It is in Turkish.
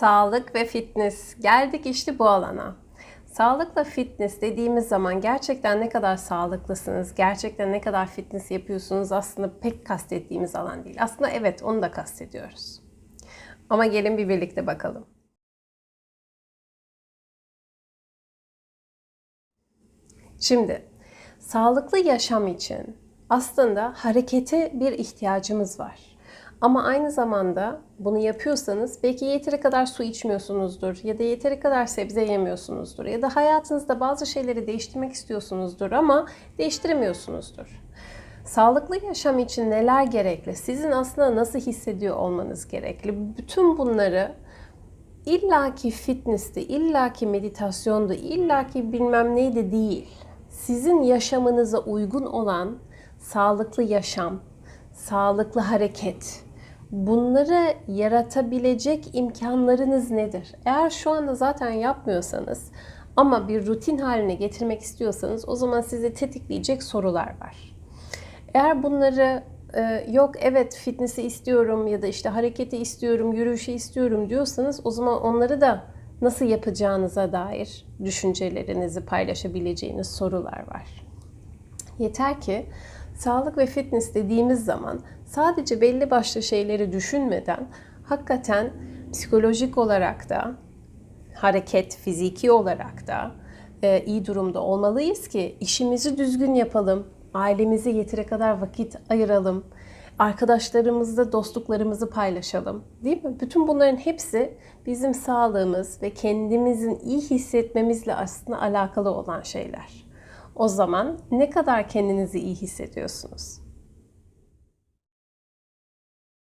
Sağlık ve fitness. Geldik işte bu alana. Sağlıkla fitness dediğimiz zaman gerçekten ne kadar sağlıklısınız, gerçekten ne kadar fitness yapıyorsunuz aslında pek kastettiğimiz alan değil. Aslında evet onu da kastediyoruz. Ama gelin bir birlikte bakalım. Şimdi sağlıklı yaşam için aslında harekete bir ihtiyacımız var. Ama aynı zamanda bunu yapıyorsanız belki yeteri kadar su içmiyorsunuzdur ya da yeteri kadar sebze yemiyorsunuzdur ya da hayatınızda bazı şeyleri değiştirmek istiyorsunuzdur ama değiştiremiyorsunuzdur. Sağlıklı yaşam için neler gerekli? Sizin aslında nasıl hissediyor olmanız gerekli? Bütün bunları illaki fitness'ti, illaki meditasyondu, illaki bilmem neydi değil. Sizin yaşamınıza uygun olan sağlıklı yaşam, sağlıklı hareket, bunları yaratabilecek imkanlarınız nedir? Eğer şu anda zaten yapmıyorsanız ama bir rutin haline getirmek istiyorsanız o zaman sizi tetikleyecek sorular var. Eğer bunları e, yok evet fitness'i istiyorum ya da işte hareketi istiyorum, yürüyüşü istiyorum diyorsanız o zaman onları da nasıl yapacağınıza dair düşüncelerinizi paylaşabileceğiniz sorular var. Yeter ki sağlık ve fitness dediğimiz zaman sadece belli başlı şeyleri düşünmeden hakikaten psikolojik olarak da hareket fiziki olarak da e, iyi durumda olmalıyız ki işimizi düzgün yapalım, ailemize yeteri kadar vakit ayıralım, arkadaşlarımızla dostluklarımızı paylaşalım. Değil mi? Bütün bunların hepsi bizim sağlığımız ve kendimizin iyi hissetmemizle aslında alakalı olan şeyler. O zaman ne kadar kendinizi iyi hissediyorsunuz?